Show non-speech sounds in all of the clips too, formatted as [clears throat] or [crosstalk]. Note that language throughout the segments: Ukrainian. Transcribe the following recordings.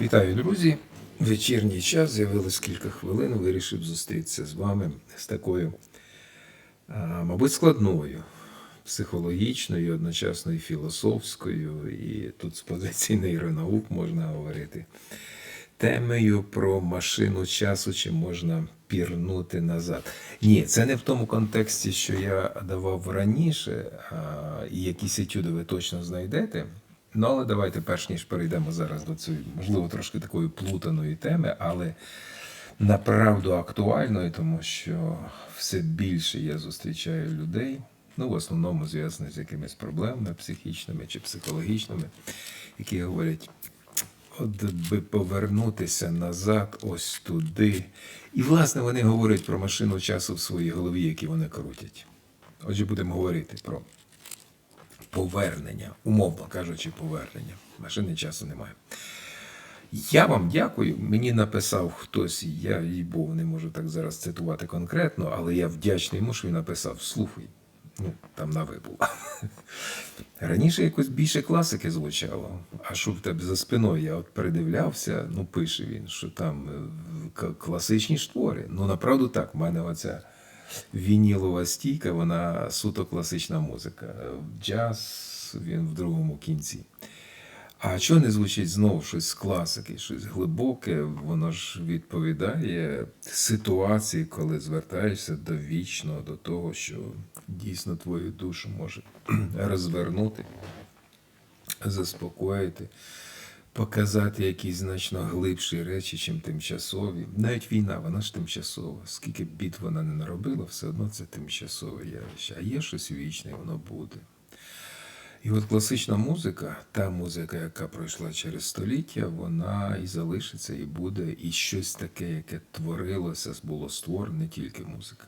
Вітаю, друзі! Вечірній час з'явилось кілька хвилин. Вирішив зустрітися з вами з такою, мабуть, складною, психологічною, одночасно і філософською, і тут з позиції нейронаук можна говорити. Темою про машину часу, чи можна пірнути назад. Ні, це не в тому контексті, що я давав раніше, і якісь етюди ви точно знайдете. Ну, але давайте, перш ніж перейдемо зараз до цієї, можливо, трошки такої плутаної теми, але направду актуальної, тому що все більше я зустрічаю людей, ну, в основному зв'язаних з якимись проблемами психічними чи психологічними, які говорять, от би повернутися назад, ось туди. І, власне, вони говорять про машину часу в своїй голові, які вони крутять. Отже, будемо говорити про повернення, умовно кажучи, повернення. Машини часу немає. Я вам дякую. Мені написав хтось, я їй був не можу так зараз цитувати конкретно, але я вдячний йому, що він написав: слухай, ну там на ви була. [laughs] Раніше якось більше класики звучало. А що в тебе за спиною? Я от передивлявся, ну пише він, що там е, класичні ж твори. Ну, направду так, в мене оця вінілова стійка, вона суто класична музика. Джаз він в другому кінці. А чого не звучить знову щось з класики, щось глибоке, воно ж відповідає ситуації, коли звертаєшся до вічного, до того, що дійсно твою душу може [clears throat] розвернути, заспокоїти, показати якісь значно глибші речі, чим тимчасові. Навіть війна, вона ж тимчасова. Скільки б бід вона не наробила, все одно це тимчасове явище. А є щось вічне, воно буде. І от класична музика, та музика, яка пройшла через століття, вона і залишиться, і буде, і щось таке, яке творилося, було створене, не тільки музика.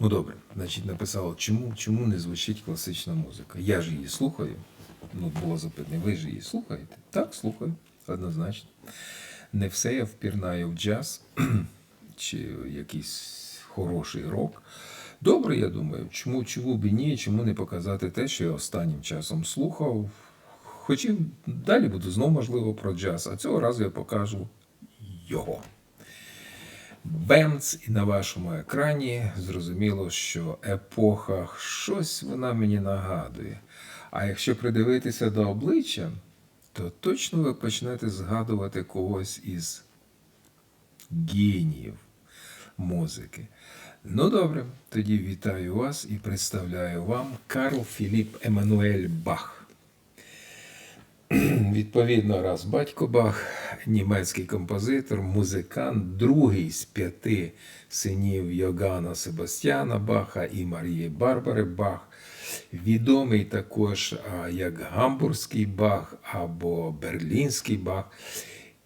Ну добре, значить, написала, чому, чому не звучить класична музика? Я ж її слухаю. Ну, було запитання, ви ж її слухаєте? Так, слухаю, однозначно. Не все я впірнаю в джаз [clears throat] чи якийсь хороший рок. Добре, я думаю, чому, чому б і ні, чому не показати те, що я останнім часом слухав. Хотів далі буду знову, можливо, про джаз, а цього разу я покажу його. Бемц, і на вашому екрані зрозуміло, що епоха щось вона мені нагадує. А якщо придивитися до обличчя, то точно ви почнете згадувати когось із геніїв музики. Ну добре, тоді вітаю вас і представляю вам Карл Філіп Еммануель Бах. [clears throat] Відповідно, раз батько Бах, німецький композитор, музикант, другий з п'яти синів Йогана Себастьяна Баха і Марії Барбари Бах. Відомий також як Гамбурзький Бах або Берлінський Бах.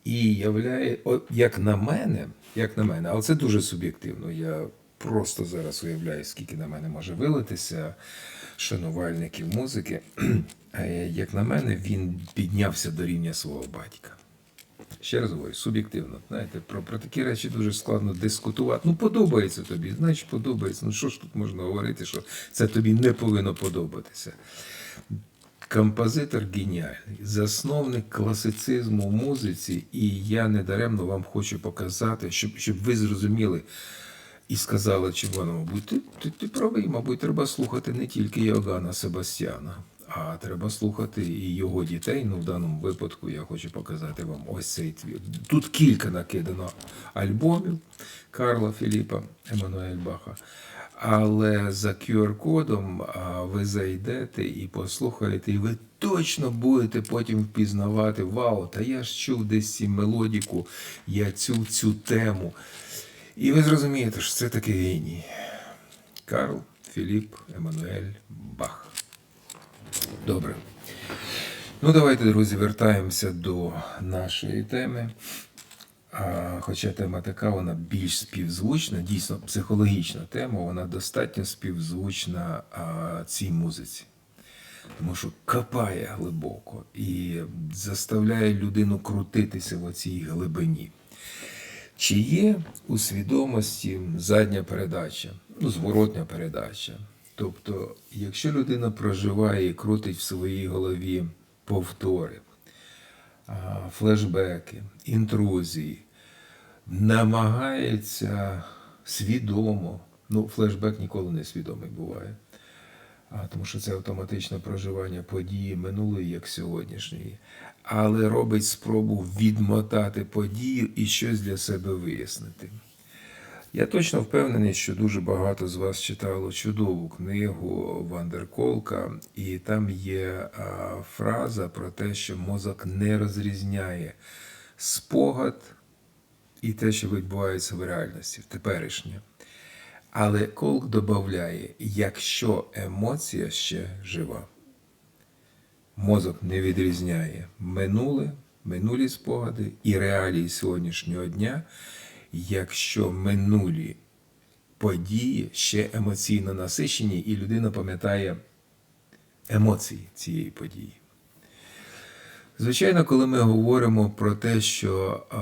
І являє, як на мене, як на мене, але це дуже суб'єктивно. Я просто зараз уявляю, скільки на мене може вилитися шанувальників музики. [clears throat] Е, Як на мене, він піднявся до рівня свого батька. Ще раз говорю, суб'єктивно. Знаєте, про, про такі речі дуже складно дискутувати. Ну, подобається тобі, значить подобається. Ну що ж тут можна говорити, що це тобі не повинно подобатися. Композитор геніальний, засновник класицизму в музиці, і я недаремно вам хочу показати, щоб, щоб ви зрозуміли і сказали мабуть, ти, ти, ти правий, мабуть, треба слухати не тільки Йогана Себастьяна, а треба слухати і його дітей. Ну, в даному випадку я хочу показати вам ось цей твір. Тут кілька накидано альбомів Карла Філіпа Еммануель Баха. Але за QR-кодом ви зайдете і послухаєте, і ви точно будете потім впізнавати Вау, та я ж чув десь цю мелодіку, я цю цю тему. І ви зрозумієте, що це таки геній. Карл Філіп Еммануель Бах. Добре. Ну, давайте, друзі, вертаємося до нашої теми. А, Хоча тема така, вона більш співзвучна, дійсно психологічна тема, вона достатньо співзвучна а, цій музиці. Тому що копає глибоко і заставляє людину крутитися в оцій глибині. Чи є у свідомості задня передача, ну, зворотня передача? Тобто, якщо людина проживає і крутить в своїй голові повтори, флешбеки, інтрузії, намагається свідомо, ну, флешбек ніколи не свідомий буває, тому що це автоматичне проживання події минулої, як сьогоднішньої, але робить спробу відмотати подію і щось для себе вияснити. Я точно впевнений, що дуже багато з вас читало чудову книгу Вандерколка, і там є а, фраза про те, що мозок не розрізняє спогад і те, що відбувається в реальності, в теперішнє. Але Колк додає, якщо емоція ще жива, мозок не відрізняє минуле, минулі спогади і реалії сьогоднішнього дня, якщо минулі події ще емоційно насичені, і людина пам'ятає емоції цієї події. Звичайно, коли ми говоримо про те, що е,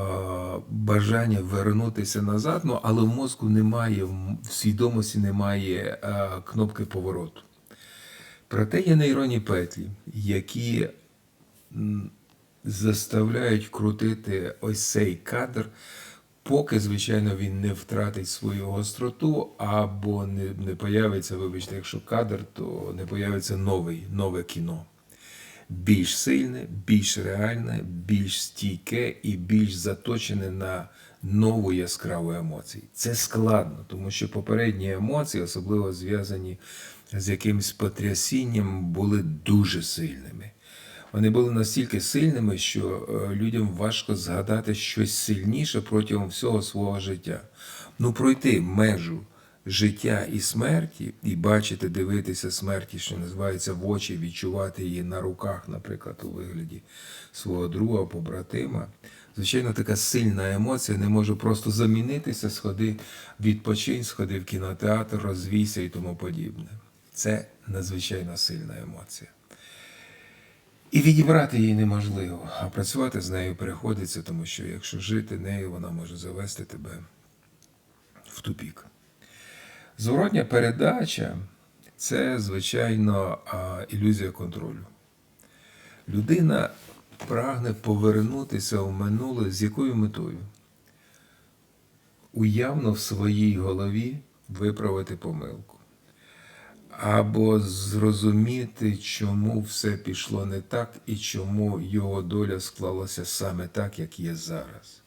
бажання вернутися назад, ну але в мозку немає, в свідомості немає е, кнопки повороту. Проте є нейронні петлі, які заставляють крутити ось цей кадр, поки, звичайно, він не втратить свою гостроту, або не, не появиться, вибачте, якщо кадр, то не появиться новий, нове кіно більш сильне, більш реальне, більш стійке і більш заточене на нову яскраву емоцію. Це складно, тому що попередні емоції, особливо зв'язані з якимось потрясінням, були дуже сильними. Вони були настільки сильними, що е, людям важко згадати щось сильніше протягом всього свого життя. Ну, пройти межу життя і смерті, і бачити, дивитися смерті, що називається в очі, відчувати її на руках, наприклад, у вигляді свого друга, побратима. Звичайно, така сильна емоція не може просто замінитися, сходи відпочинь, сходи в кінотеатр, розвійся і тому подібне. Це надзвичайно сильна емоція. І відібрати її неможливо, а працювати з нею приходиться, тому що якщо жити нею, вона може завести тебе в тупік. Зворотня передача це, звичайно, ілюзія контролю. Людина прагне повернутися в минуле з якою метою? Уявно в своїй голові виправити помилку. Або зрозуміти, чому все пішло не так і чому його доля склалася саме так, як є зараз.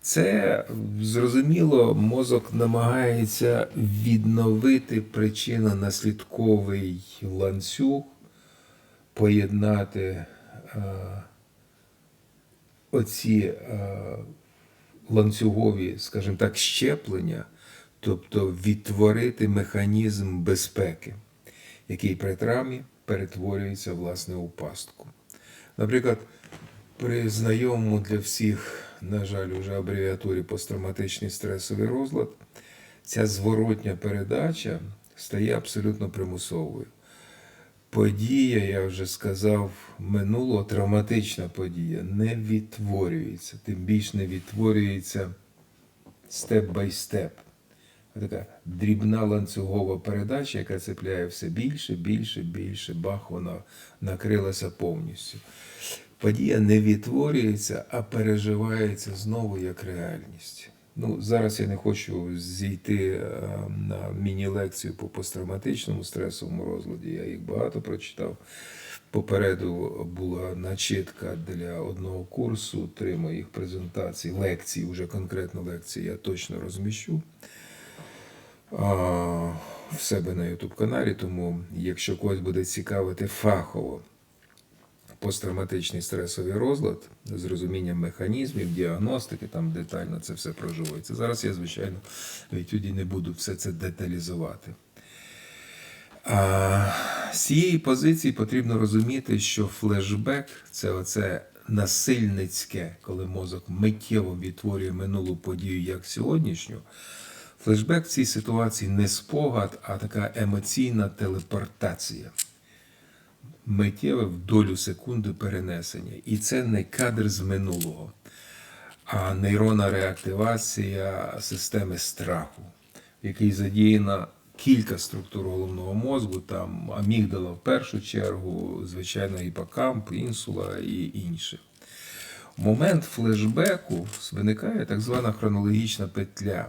Це зрозуміло, мозок намагається відновити причинно-наслідковий ланцюг, поєднати е, оці е, ланцюгові, скажімо так, щеплення, тобто відтворити механізм безпеки, який при травмі перетворюється власне у пастку. Наприклад, при знайомому для всіх на жаль, уже абревіатурі посттравматичний стресовий розлад, ця зворотня передача стає абсолютно примусовою. Подія, я вже сказав, минуло травматична подія не відтворюється, тим більш не відтворюється степ бай степ. Така дрібна ланцюгова передача, яка цепляє все більше, більше, більше, бах, вона накрилася повністю подія не відтворюється, а переживається знову як реальність. Ну, Зараз я не хочу зійти е, на міні-лекцію по посттравматичному стресовому розладі. Я їх багато прочитав. Попереду була начитка для одного курсу, три моїх презентацій, лекцій, вже конкретно лекції я точно розміщу. В себе на YouTube каналі. Тому, якщо когось буде цікавити фахово посттравматичний стресовий розлад з розумінням механізмів, діагностики, там детально це все проживається. Зараз я, звичайно, в етюді не буду все це деталізувати. А, з цієї позиції потрібно розуміти, що флешбек це оце насильницьке, коли мозок миттєво відтворює минулу подію як сьогоднішню. Флешбек в цій ситуації не спогад, а така емоційна телепортація. Миттєве в долю секунди перенесення. І це не кадр з минулого, а нейронна реактивація системи страху, в якій задіяна кілька структур головного мозку, там амігдала в першу чергу, звичайно, гіпокамп, інсула і інше. Момент флешбеку виникає так звана хронологічна петля.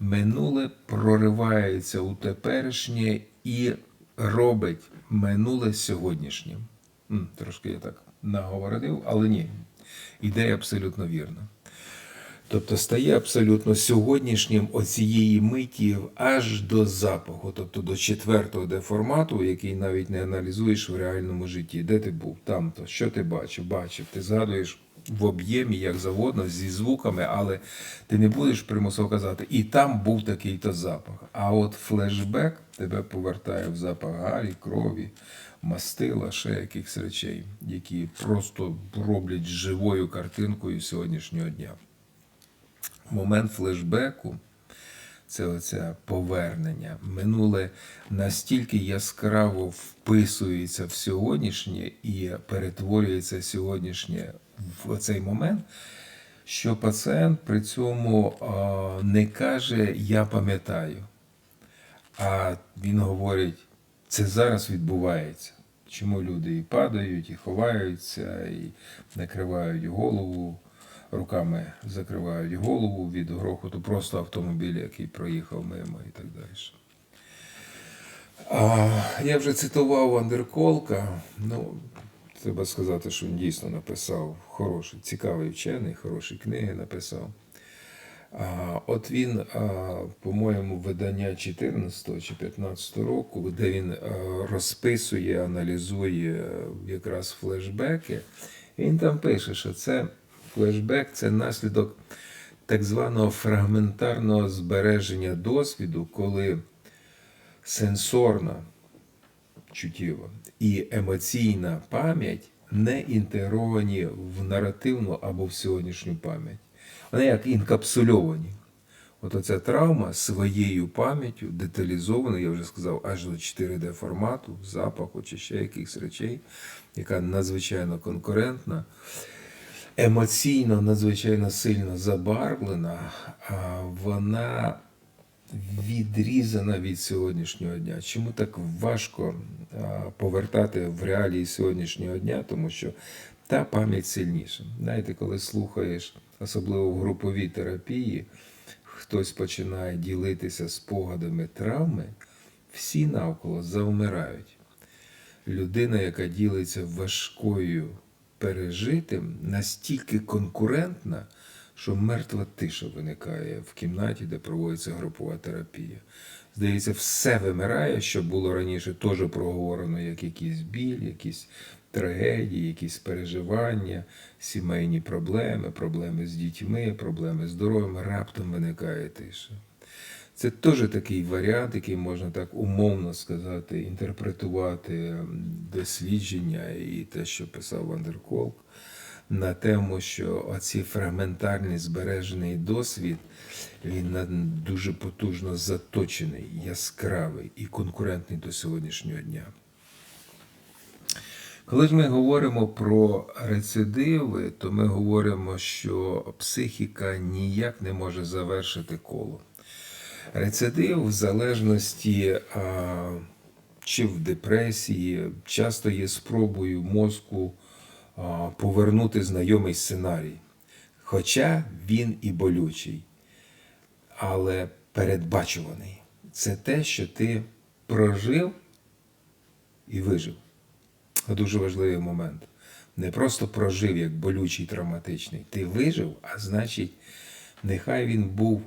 Минуле проривається у теперішнє і робить минуле сьогоднішнім. Трошки я так наговорив, але ні. Ідея абсолютно вірна. Тобто стає абсолютно сьогоднішнім оцієї миті аж до запаху, тобто до четвертого деформату, який навіть не аналізуєш в реальному житті. Де ти був? Там то, що ти бачив? Бачив. Ти згадуєш в об'ємі, як завгодно, зі звуками, але ти не будеш примусово казати, і там був такий-то запах. А от флешбек тебе повертає в запах гарі, крові, мастила, ще якихось речей, які просто роблять живою картинкою сьогоднішнього дня момент флешбеку це оце повернення. Минуле настільки яскраво вписується в сьогоднішнє і перетворюється сьогоднішнє в цей момент, що пацієнт при цьому не каже Я пам'ятаю, а він говорить, це зараз відбувається. Чому люди і падають, і ховаються, і накривають голову руками закривають голову від грохоту, просто автомобіль, який проїхав мимо і так далі. А, я вже цитував Андерколка. Ну, треба сказати, що він дійсно написав хороший, цікавий вчений, хороші книги написав. А, От він, по-моєму, видання 14 чи 15 року, де він розписує, аналізує якраз флешбеки, він там пише, що це флешбек це наслідок так званого фрагментарного збереження досвіду, коли сенсорна чуттєва і емоційна пам'ять не інтегровані в наративну або в сьогоднішню пам'ять. Вони як інкапсульовані. От оця травма своєю пам'яттю деталізована, я вже сказав, аж до 4D формату, запаху чи ще якихось речей, яка надзвичайно конкурентна емоційно надзвичайно сильно забарвлена, вона відрізана від сьогоднішнього дня. Чому так важко повертати в реалії сьогоднішнього дня? Тому що та пам'ять сильніша. Знаєте, коли слухаєш, особливо в груповій терапії, хтось починає ділитися спогадами травми, всі навколо завмирають. Людина, яка ділиться важкою пережитим настільки конкурентна, що мертва тиша виникає в кімнаті, де проводиться групова терапія. Здається, все вимирає, що було раніше теж проговорено, як якийсь біль, якісь трагедії, якісь переживання, сімейні проблеми, проблеми з дітьми, проблеми з здоров'ям. Раптом виникає тиша. Це теж такий варіант, який можна так умовно сказати, інтерпретувати дослідження і те, що писав Вандерколк, на тему, що оці фрагментарний збережений досвід, він дуже потужно заточений, яскравий і конкурентний до сьогоднішнього дня. Коли ж ми говоримо про рецидиви, то ми говоримо, що психіка ніяк не може завершити коло. Рецидив в залежності чи в депресії, часто є спробою мозку повернути знайомий сценарій. Хоча він і болючий, але передбачуваний. Це те, що ти прожив і вижив. Дуже важливий момент. Не просто прожив як болючий травматичний. Ти вижив, а значить, нехай він був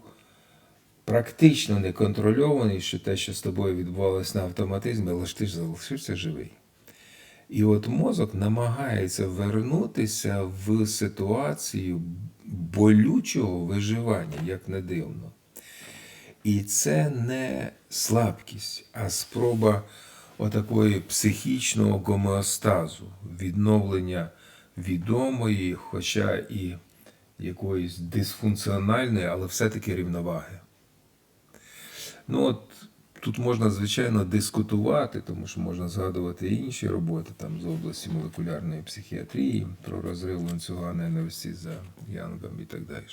практично неконтрольований, що те, що з тобою відбувалося на автоматизмі, але ти ж залишився живий. І от мозок намагається вернутися в ситуацію болючого виживання, як не дивно. І це не слабкість, а спроба отакої психічного гомеостазу, відновлення відомої, хоча і якоїсь дисфункціональної, але все-таки рівноваги. Ну от тут можна, звичайно, дискутувати, тому що можна згадувати і інші роботи там з області молекулярної психіатрії про розрив ланцюга ненависті за Янгом і так далі.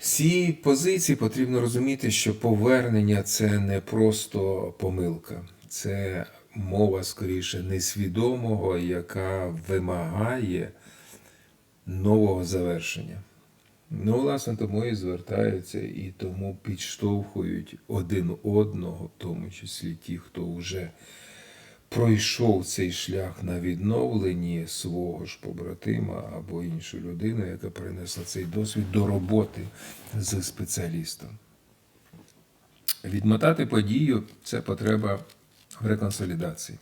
Цієї позиції потрібно розуміти, що повернення це не просто помилка, це мова скоріше несвідомого, яка вимагає нового завершення. Ну, власне, тому і звертаються, і тому підштовхують один одного, в тому числі ті, хто вже пройшов цей шлях на відновленні свого ж побратима або іншу людину, яка перенесла цей досвід до роботи з спеціалістом. Відмотати подію це потреба в реконсолідації.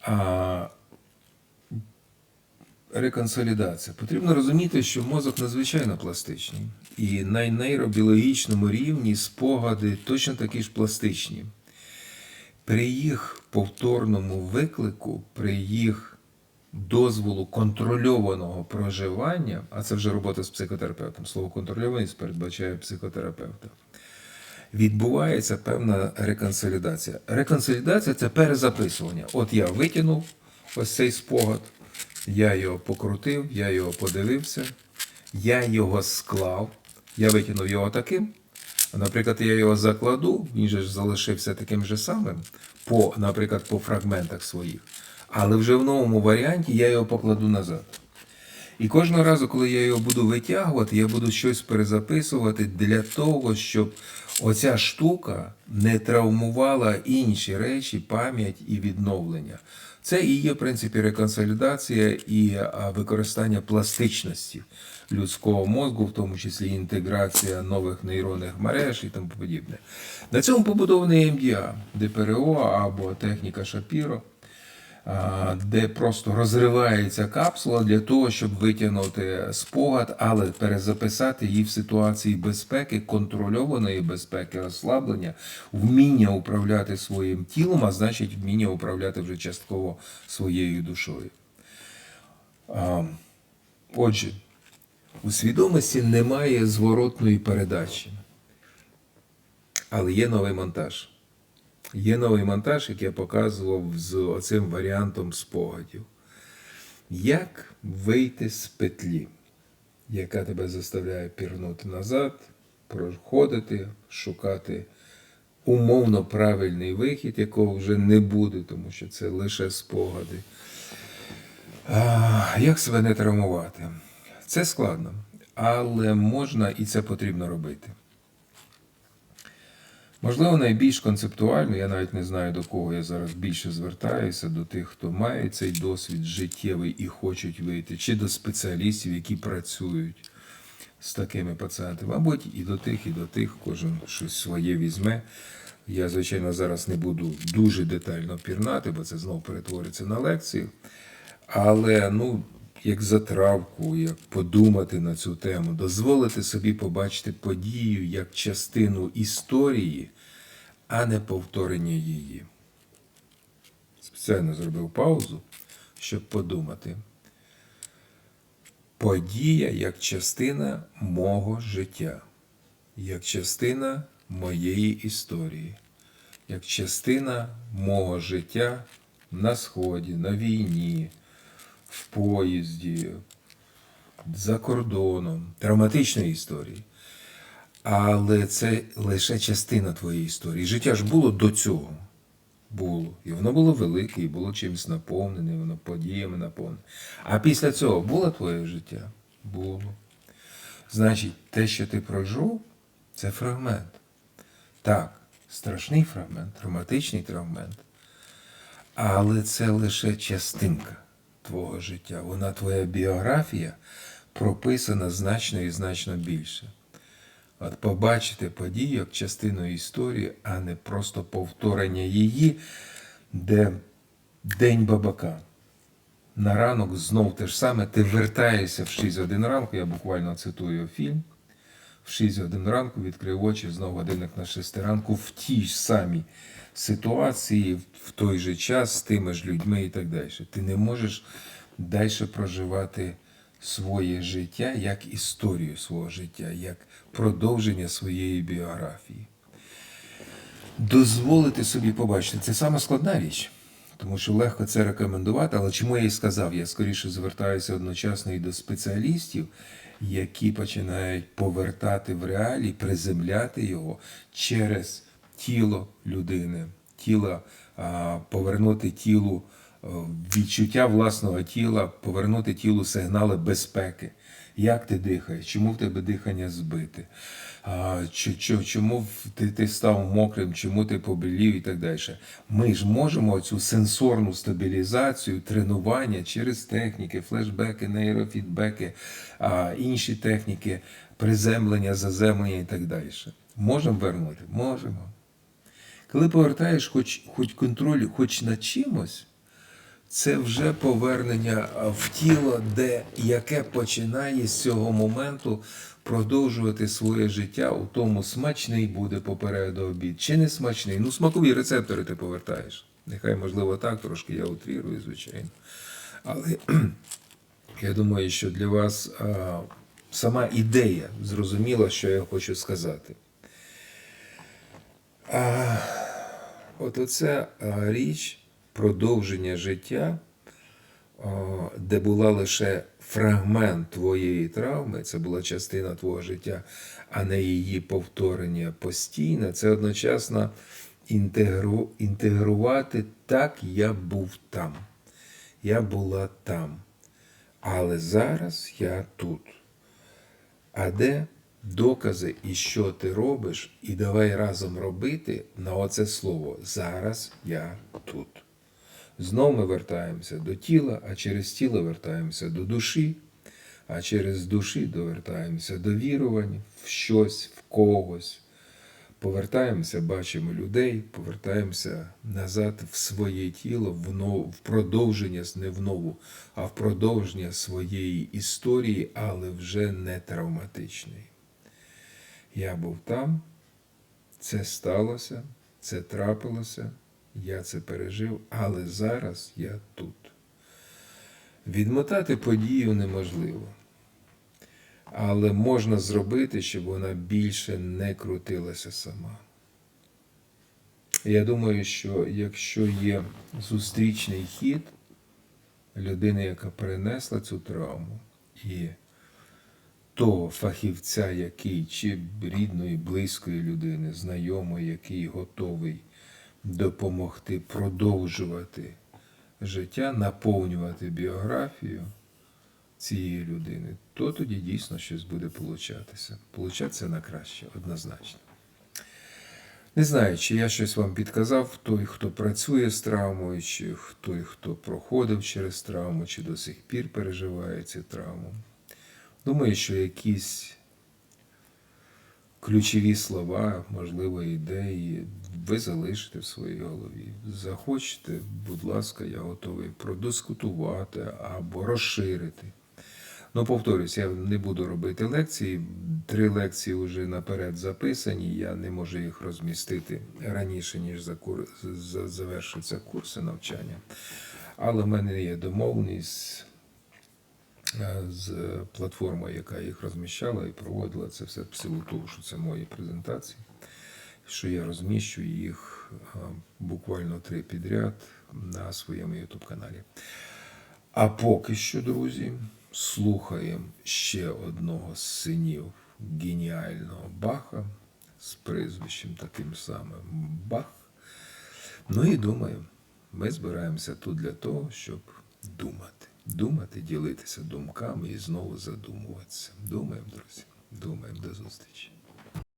А реконсолідація. Потрібно розуміти, що мозок надзвичайно пластичний. І на нейробіологічному рівні спогади точно такі ж пластичні. При їх повторному виклику, при їх дозволу контрольованого проживання, а це вже робота з психотерапевтом, слово контрольованість передбачає психотерапевта, відбувається певна реконсолідація. Реконсолідація це перезаписування. От я витягнув ось цей спогад, я його покрутив, я його подивився, я його склав, я витягнув його таким. Наприклад, я його закладу, він же ж залишився таким же самим, по, наприклад, по фрагментах своїх. Але вже в новому варіанті я його покладу назад. І кожного разу, коли я його буду витягувати, я буду щось перезаписувати для того, щоб оця штука не травмувала інші речі, пам'ять і відновлення. Це і є, в принципі, реконсолідація і використання пластичності людського мозку, в тому числі інтеграція нових нейронних мереж і тому подібне. На цьому побудований МДА, ДПРО або техніка Шапіро де просто розривається капсула для того, щоб витягнути спогад, але перезаписати її в ситуації безпеки, контрольованої безпеки, розслаблення, вміння управляти своїм тілом, а значить, вміння управляти вже частково своєю душою. Отже, у свідомості немає зворотної передачі, але є новий монтаж. Є новий монтаж, який я показував з оцим варіантом спогадів. Як вийти з петлі, яка тебе заставляє пірнути назад, проходити, шукати умовно правильний вихід, якого вже не буде, тому що це лише спогади. А, Як себе не травмувати? Це складно, але можна і це потрібно робити. Можливо, найбільш концептуально, я навіть не знаю до кого я зараз більше звертаюся, до тих, хто має цей досвід життєвий і хочуть вийти, чи до спеціалістів, які працюють з такими пацієнтами, мабуть, і до тих, і до тих, кожен щось своє візьме. Я, звичайно, зараз не буду дуже детально пірнати, бо це знову перетвориться на лекцію. Але, ну, як затравку, як подумати на цю тему, дозволити собі побачити подію як частину історії, а не повторення її. Спеціально зробив паузу, щоб подумати. Подія як частина мого життя, як частина моєї історії, як частина мого життя на Сході, на війні в поїзді, за кордоном, травматичної історії. Але це лише частина твоєї історії. Життя ж було до цього. Було. І воно було велике, і було чимось наповнене, воно подіями наповнене. А після цього було твоє життя? Було. Значить, те, що ти пройшов, це фрагмент. Так, страшний фрагмент, травматичний фрагмент. Але це лише частинка твого життя. Вона твоя біографія прописана значно і значно більше. От побачити подію як частину історії, а не просто повторення її, де День бабака. На ранок знов те ж саме, ти вертаєшся в 6 годин ранку, я буквально цитую фільм. В 6 годин ранку відкрив очі, знов годинник на 6 ранку в тій ж самій ситуації, в той же час з тими ж людьми і так далі. Ти не можеш далі проживати своє життя як історію свого життя, як продовження своєї біографії. Дозволити собі побачити це саме складна річ, тому що легко це рекомендувати. Але чому я і сказав, я скоріше звертаюся одночасно і до спеціалістів, які починають повертати в реалії, приземляти його через тіло людини, тіло, повернути тілу відчуття власного тіла, повернути тілу сигнали безпеки. Як ти дихаєш? Чому в тебе дихання збите? Чому ти, став мокрим, чому ти побілів і так далі. Ми ж можемо цю сенсорну стабілізацію, тренування через техніки, флешбеки, нейрофідбеки, інші техніки, приземлення, заземлення і так далі. Можемо вернути? Можемо. Коли повертаєш хоч, хоч контроль, хоч над чимось, це вже повернення в тіло, де яке починає з цього моменту продовжувати своє життя у тому, смачний буде попереду обід, чи не смачний. Ну, смакові рецептори ти повертаєш. Нехай, можливо, так, трошки я утрірую, звичайно. Але [clears throat] я думаю, що для вас а, сама ідея зрозуміла, що я хочу сказати. А, от оця річ продовження життя, де була лише фрагмент твоєї травми, це була частина твого життя, а не її повторення постійне, це одночасно інтегру, інтегрувати так, я був там. Я була там. Але зараз я тут. А де докази і що ти робиш, і давай разом робити на оце слово. Зараз я тут. Знов ми вертаємося до тіла, а через тіло вертаємося до душі, а через душі довертаємося до вірувань в щось, в когось. Повертаємося, бачимо людей, повертаємося назад в своє тіло, в, нов, в продовження, не в нову, а в продовження своєї історії, але вже не травматичної. Я був там, це сталося, це трапилося, я це пережив, але зараз я тут. Відмотати подію неможливо. Але можна зробити, щоб вона більше не крутилася сама. Я думаю, що якщо є зустрічний хід людини, яка перенесла цю травму, і того фахівця, який чи рідної, близької людини, знайомої, який готовий допомогти продовжувати життя, наповнювати біографію цієї людини, то тоді дійсно щось буде получатися. Получатися на краще, однозначно. Не знаю, чи я щось вам підказав, той, хто працює з травмою, чи той, хто проходив через травму, чи до сих пір переживає цю травму. Думаю, що якісь ключові слова, можливо, ідеї ви залишите в своїй голові. Захочете, будь ласка, я готовий продискутувати або розширити. Ну, повторюсь, я не буду робити лекції. Три лекції вже наперед записані. Я не можу їх розмістити раніше, ніж за курси навчання. Але в мене є домовленість з платформою, яка їх розміщала і проводила це все в силу того, що це мої презентації, що я розміщу їх е, буквально три підряд на своєму YouTube каналі. А поки що, друзі, слухаємо ще одного з синів геніального Баха з прізвищем таким самим Бах. Ну і думаю, ми збираємося тут для того, щоб думати. Думати, ділитися думками і знову задумуватися. Думаємо, друзі. Думаємо до зустрічі.